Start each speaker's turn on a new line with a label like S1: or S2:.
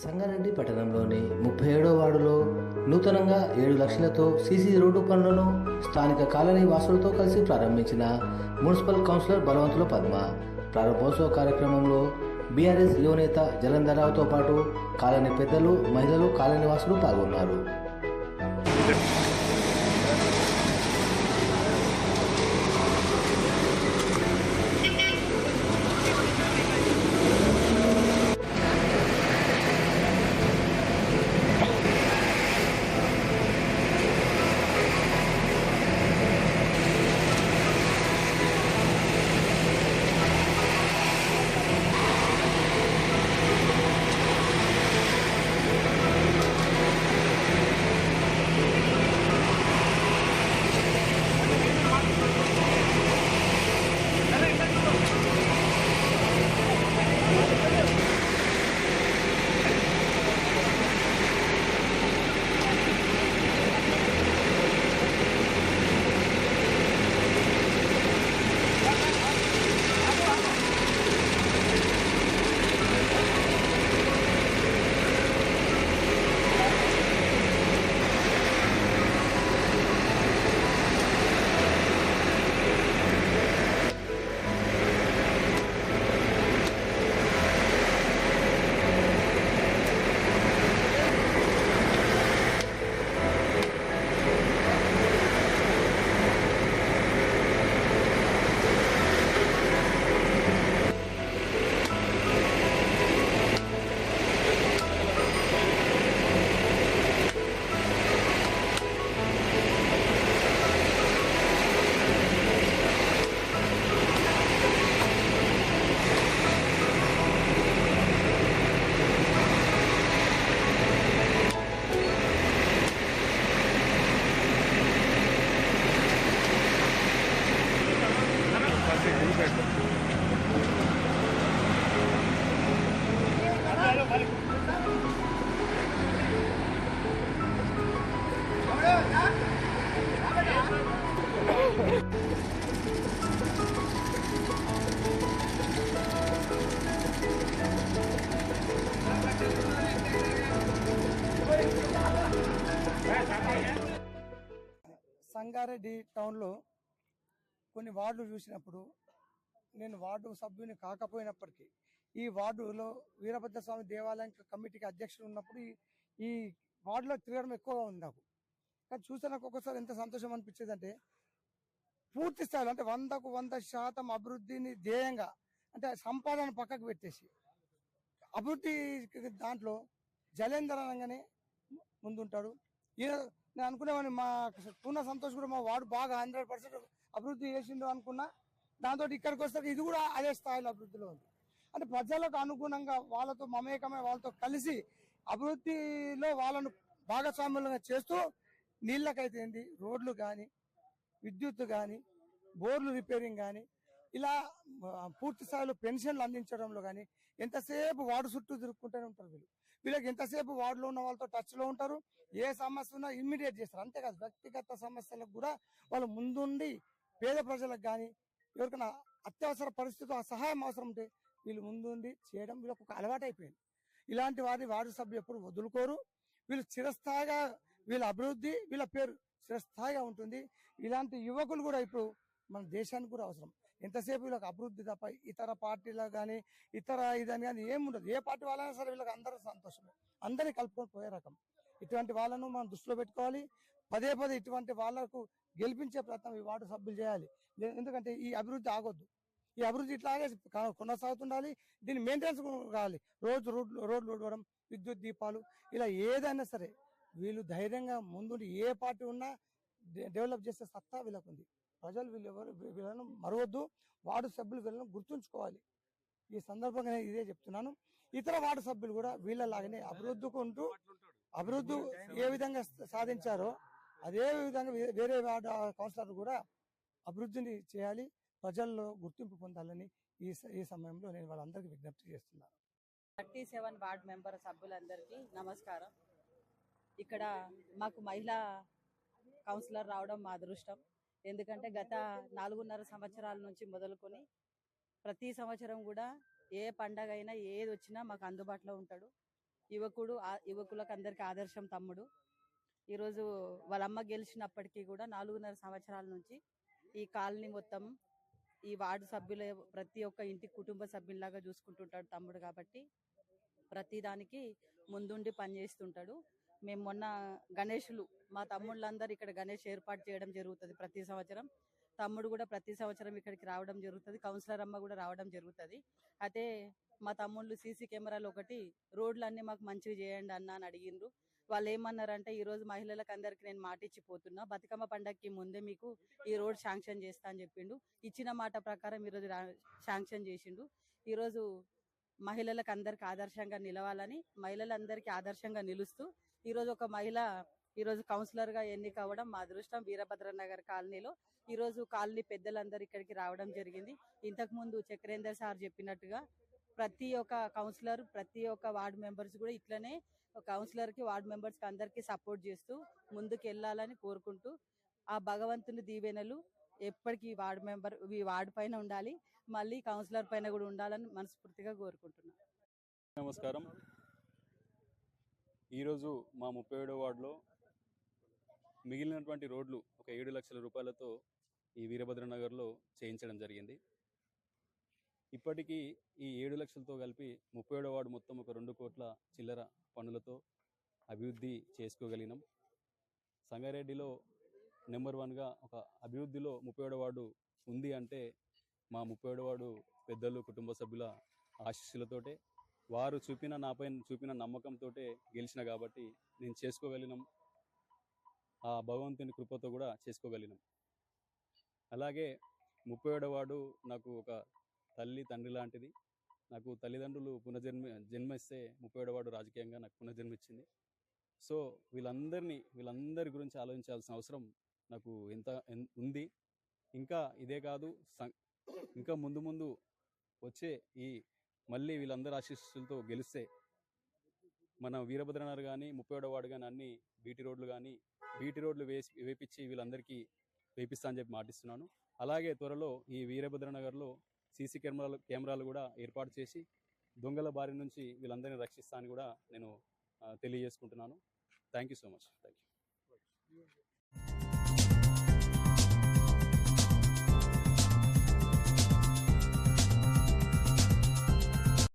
S1: సంగారెడ్డి పట్టణంలోని ముప్పై ఏడో వార్డులో నూతనంగా ఏడు లక్షలతో సీసీ రోడ్డు పనులను స్థానిక కాలనీ వాసులతో కలిసి ప్రారంభించిన మున్సిపల్ కౌన్సిలర్ బలవంతుల పద్మ. ప్రారంభోత్సవ కార్యక్రమంలో బీఆర్ఎస్ యువనేత జలంధరరావుతో పాటు కాలనీ పెద్దలు మహిళలు కాలనీ వాసులు పాల్గొన్నారు.
S2: సంగారెడ్డి టౌన్లో కొన్ని వార్డులు చూసినప్పుడు నేను వార్డు సభ్యుని కాకపోయినప్పటికీ ఈ వార్డులో వీరభద్రస్వామి దేవాలయం కమిటీకి అధ్యక్షుడు ఉన్నప్పుడు ఈ- వార్డులో తిరగడం ఎక్కువగా ఉంది నాకు. కానీ చూస్తే నాకు ఒక్కొక్కసారి ఎంత సంతోషం అనిపించేది అంటే పూర్తి స్థాయిలో అంటే వందకు వంద శాతం అభివృద్ధిని ధ్యేయంగా అంటే సంపాదన పక్కకు పెట్టేసి అభివృద్ధి దాంట్లో జలేందర్ అనగానే ముందుంటాడు. ఈయన నేను అనుకునేవాడిని మా పూర్ణ సంతోష్ కూడా మా వాడు బాగా హండ్రెడ్ పర్సెంట్ అభివృద్ధి చేసిండు అనుకున్నా దాంతో ఇక్కడికి వస్తే ఇది కూడా అదే స్థాయిలో అభివృద్ధిలో ఉంది. అంటే ప్రజలకు అనుగుణంగా వాళ్ళతో మమేకమై వాళ్ళతో కలిసి అభివృద్ధిలో వాళ్ళను భాగస్వామ్యులుగా చేస్తూ నీళ్ళకైతే ఏంది? రోడ్లు కానీ విద్యుత్ కానీ బోర్లు రిపేరింగ్ కానీ ఇలా పూర్తి స్థాయిలో పెన్షన్లు అందించడంలో కానీ ఎంతసేపు వార్డు చుట్టూ తిరుక్కుంటూనే ఉంటారు వీళ్ళు. వీళ్ళకి ఎంతసేపు వార్డులో ఉన్న వాళ్ళతో టచ్లో ఉంటారు? ఏ సమస్య ఉన్నా ఇమ్మీడియట్ చేస్తారు. అంతేకాదు వ్యక్తిగత సమస్యలకు కూడా వాళ్ళు ముందుండి పేద ప్రజలకు కానీ ఎవరికైనా అత్యవసర పరిస్థితుల్లో ఆ సహాయం అవసరం ఉంటే వీళ్ళు ముందుండి చేయడం వీళ్ళకు ఒక అలవాటు అయిపోయింది ఇలాంటి వారిని వార్డు సభ్యులు ఎప్పుడు వదులుకోరు. వీళ్ళు చిరస్థాయిగా వీళ్ళ అభివృద్ధి వీళ్ళ పేరు చిరస్థాయిగా ఉంటుంది. ఇలాంటి యువకులు కూడా ఇప్పుడు మన దేశానికి కూడా అవసరం. ఎంతసేపు వీళ్ళకి అభివృద్ధి తప్ప ఇతర పార్టీలకు కానీ ఇతర ఇదని కానీ ఏముండదు ఏ పార్టీ వాళ్ళైనా సరే వీళ్ళకి అందరూ సంతోషమే. అందరినీ కలుపుకొని పోయే రకం. ఇటువంటి వాళ్ళను మనం దృష్టిలో పెట్టుకోవాలి. పదే పదే ఇటువంటి వాళ్ళకు గెలిపించే ప్రయత్నం ఈ వార్డు సభ్యులు చేయాలి. ఎందుకంటే ఈ అభివృద్ధి ఆగొద్దు. ఈ అభివృద్ధి ఇట్లాగే కొనసాగుతుండాలి దీని మెయింటెనెన్స్ కావాలి. రోజు రోడ్లు రోడ్లు ఊడవడం విద్యుత్ దీపాలు ఇలా ఏదైనా సరే వీళ్ళు ధైర్యంగా ముందుండి ఏ పార్టీ ఉన్నా డె- డెవలప్ చేసే సత్తా వీళ్ళకు ఉంది ప్రజలు వీళ్ళు ఎవరు వీళ్ళను మరవద్దు వార్డు సభ్యులు వీళ్ళను గుర్తుంచుకోవాలి. ఈ సందర్భంగా నేను ఇదే చెప్తున్నాను. ఇతర వార్డు సభ్యులు కూడా వీళ్ళలాగానే అభివృద్ధికి ఉంటూ అభివృద్ధి ఏ విధంగా సాధించారో అదే విధంగా వేరే కౌన్సిలర్ కూడా అభివృద్ధిని చేయాలి ప్రజల్లో గుర్తింపు పొందాలని ఈ స- ఈ సమయంలో నేను వాళ్ళందరికీ విజ్ఞప్తి చేస్తున్నాను.
S3: థర్టీ సెవెన్ వార్డ్ మెంబర్ సభ్యులందరికీ నమస్కారం. ఇక్కడ మాకు మహిళా కౌన్సిలర్ రావడం మా అదృష్టం. ఎందుకంటే గత నాలుగున్నర సంవత్సరాల నుంచి మొదలుకొని ప్రతి సంవత్సరం కూడా ఏ పండగ అయినా ఏది వచ్చినా మాకు అందుబాటులో ఉంటాడు. యువకుడు ఆ యువకులకు అందరికీ ఆదర్శం తమ్ముడు. ఈరోజు వాళ్ళ అమ్మ గెలిచినప్పటికీ కూడా నాలుగున్నర సంవత్సరాల నుంచి ఈ కాలనీ మొత్తం ఈ వార్డు సభ్యుల ప్రతి ఒక్క ఇంటి కుటుంబ సభ్యుల్లాగా చూసుకుంటుంటాడు తమ్ముడు కాబట్టి ప్రతి దానికి ముందుండి పనిచేస్తుంటాడు. మేము మొన్న గణేషులు మా తమ్ముళ్ళందరూ ఇక్కడ గణేష్ ఏర్పాటు చేయడం జరుగుతుంది ప్రతి సంవత్సరం. తమ్ముడు కూడా ప్రతి సంవత్సరం ఇక్కడికి రావడం జరుగుతుంది కౌన్సిలర్ అమ్మ కూడా రావడం జరుగుతుంది. అయితే మా తమ్ముళ్ళు సీసీ కెమెరాలు ఒకటి రోడ్లన్నీ మాకు మంచిగా చేయండి అన్న అని అడిగిండ్రు. వాళ్ళు ఏమన్నారంటే ఈ రోజు మహిళలకు అందరికి నేను మాట ఇచ్చిపోతున్నా బతుకమ్మ పండగకి ముందే మీకు ఈ రోడ్ శాంక్షన్ చేస్తా అని చెప్పిండు. ఇచ్చిన మాట ప్రకారం ఈరోజు రా- శాంక్షన్ చేసిండు. ఈరోజు మహిళలకు అందరికి ఆదర్శంగా నిలవాలని మహిళలందరికీ ఆదర్శంగా నిలుస్తూ ఈరోజు ఒక మహిళ ఈరోజు కౌన్సిలర్గా ఎన్నిక అవ్వడం మా అదృష్టం. వీరభద్ర నగర్ కాలనీలో ఈరోజు కాలనీ పెద్దలందరూ ఇక్కడికి రావడం జరిగింది. ఇంతకు ముందు చక్రేందర్ సార్ చెప్పినట్టుగా ప్రతి ఒక్క కౌన్సిలర్ ప్రతి ఒక్క వార్డు మెంబర్స్ కూడా ఇట్లనే కౌన్సిలర్కి వార్డు మెంబర్స్కి సపోర్ట్ చేస్తూ ముందుకు వెళ్ళాలని కోరుకుంటూ ఆ భగవంతుని దీవెనలు ఎప్పటికీ వార్డు మెంబర్ ఈ వార్డు పైన ఉండాలి. మళ్ళీ కౌన్సిలర్ పైన కూడా ఉండాలని మనస్ఫూర్తిగా కోరుకుంటున్నాను
S4: నమస్కారం. ఈరోజు మా ముప్పై ఏడో వార్డులో మిగిలినటువంటి రోడ్లు ఒక ఏడు లక్షల రూపాయలతో ఈ వీరభద్ర నగర్లో చేయించడం జరిగింది. ఇప్పటికీ ఈ ఏడు లక్షలతో కలిపి ముప్పై ఏడో వార్డు మొత్తం ఒక రెండు కోట్ల చిల్లర పనులతో అభివృద్ధి చేసుకోగలిగినాం. సంగారెడ్డిలో నెంబర్ వన్గా ఒక అభివృద్ధిలో ముప్పై ఏడో వార్డు ఉంది అంటే మా ముప్పై ఏడో వార్డు పెద్దలు కుటుంబ సభ్యుల ఆశీస్సులతోటే వారు చూపిన నాపై చూపిన నమ్మకంతో గెలిచిన కాబట్టి నేను చేసుకోగలిగినాం. ఆ భగవంతుని కృపతో కూడా చేసుకోగలిగినాం. అలాగే ముప్పై ఏడో వార్డు నాకు ఒక తల్లి తండ్రి లాంటిది. నాకు తల్లిదండ్రులు పునర్జన్మ జన్మిస్తే ముప్పై ఏడవాడు రాజకీయంగా నాకు పునర్జన్మ ఇచ్చింది సో వీళ్ళందరినీ వీళ్ళందరి గురించి ఆలోచించాల్సిన అవసరం నాకు ఎంత ఉంది. ఇంకా ఇదే కాదు సం- ఇంకా ముందు ముందు వచ్చే ఈ మళ్ళీ వీళ్ళందరి ఆశీస్సులతో గెలిస్తే మన వీరభద్రనారు కానీ ముప్పై ఏడో కానీ అన్ని బీటీ రోడ్లు కానీ బీటీ రోడ్లు వేసి వేపించి వీళ్ళందరికీ వేపిస్తా అని చెప్పి మాటిస్తున్నాను. అలాగే త్వరలో ఈ వీరభద్రనగర్లో సీసీ కెమెరాలు కెమెరాలు కూడా ఏర్పాటు చేసి దొంగల బారి నుంచి వీళ్ళందరినీ రక్షిస్తా అని కూడా నేను తెలియజేసుకుంటున్నాను. Thank you so much thank you